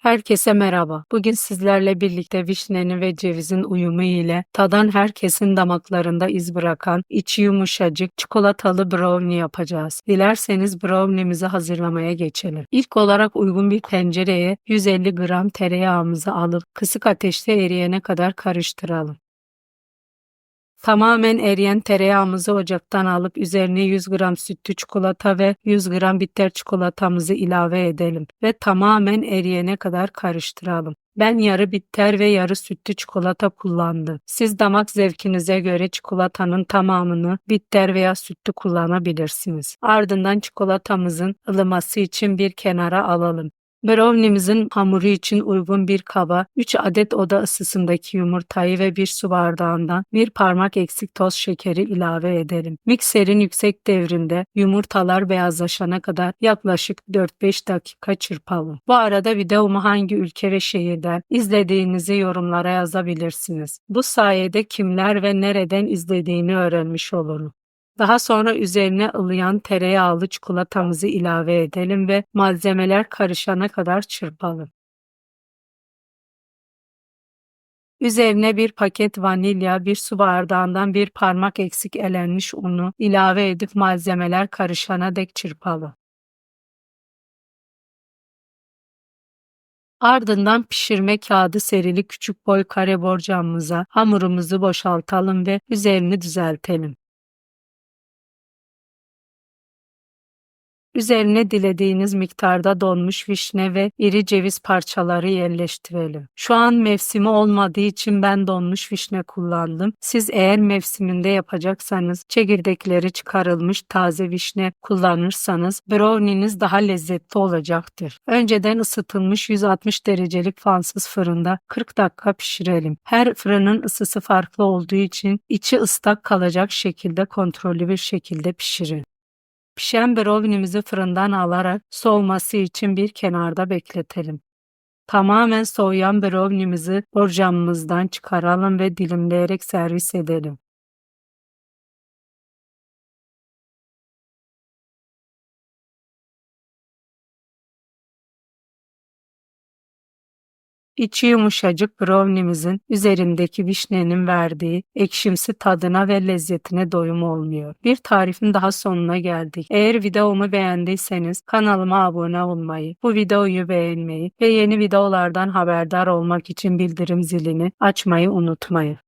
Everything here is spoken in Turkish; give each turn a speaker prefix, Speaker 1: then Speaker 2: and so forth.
Speaker 1: Herkese merhaba. Bugün sizlerle birlikte vişnenin ve cevizin uyumu ile tadan herkesin damaklarında iz bırakan içi yumuşacık çikolatalı brownie yapacağız. Dilerseniz brownie'mizi hazırlamaya geçelim. İlk olarak uygun bir tencereye 150 gram tereyağımızı alıp kısık ateşte eriyene kadar karıştıralım. Tamamen eriyen tereyağımızı ocaktan alıp üzerine 100 gram sütlü çikolata ve 100 gram bitter çikolatamızı ilave edelim ve tamamen eriyene kadar karıştıralım. Ben yarı bitter ve yarı sütlü çikolata kullandım. Siz damak zevkinize göre çikolatanın tamamını bitter veya sütlü kullanabilirsiniz. Ardından çikolatamızın ılıması için bir kenara alalım. Brownie'mizin hamuru için uygun bir kaba 3 adet oda ısısındaki yumurtayı ve bir su bardağından bir parmak eksik toz şekeri ilave edelim. Mikserin yüksek devrinde yumurtalar beyazlaşana kadar yaklaşık 4-5 dakika çırpalım. Bu arada videomu hangi ülke ve şehirden izlediğinizi yorumlara yazabilirsiniz. Bu sayede kimler ve nereden izlediğini öğrenmiş olurum. Daha sonra üzerine ılıyan tereyağlı çikolatamızı ilave edelim ve malzemeler karışana kadar çırpalım. Üzerine bir paket vanilya, bir su bardağından bir parmak eksik elenmiş unu ilave edip malzemeler karışana dek çırpalım. Ardından pişirme kağıdı serili küçük boy kare borcamımıza hamurumuzu boşaltalım ve üzerini düzeltelim. Üzerine dilediğiniz miktarda donmuş vişne ve iri ceviz parçaları yerleştirelim. Şu an mevsimi olmadığı için ben donmuş vişne kullandım. Siz eğer mevsiminde yapacaksanız çekirdekleri çıkarılmış taze vişne kullanırsanız brownie'niz daha lezzetli olacaktır. Önceden ısıtılmış 160 derecelik fansız fırında 40 dakika pişirelim. Her fırının ısısı farklı olduğu için içi ıslak kalacak şekilde kontrollü bir şekilde pişirin. Pişen brownie'mizi fırından alarak soğuması için bir kenarda bekletelim. Tamamen soğuyan brownie'mizi borcamımızdan çıkaralım ve dilimleyerek servis edelim. İçi yumuşacık brownie'mizin üzerindeki vişnenin verdiği ekşimsi tadına ve lezzetine doyum olmuyor. Bir tarifin daha sonuna geldik. Eğer videomu beğendiyseniz kanalıma abone olmayı, bu videoyu beğenmeyi ve yeni videolardan haberdar olmak için bildirim zilini açmayı unutmayın.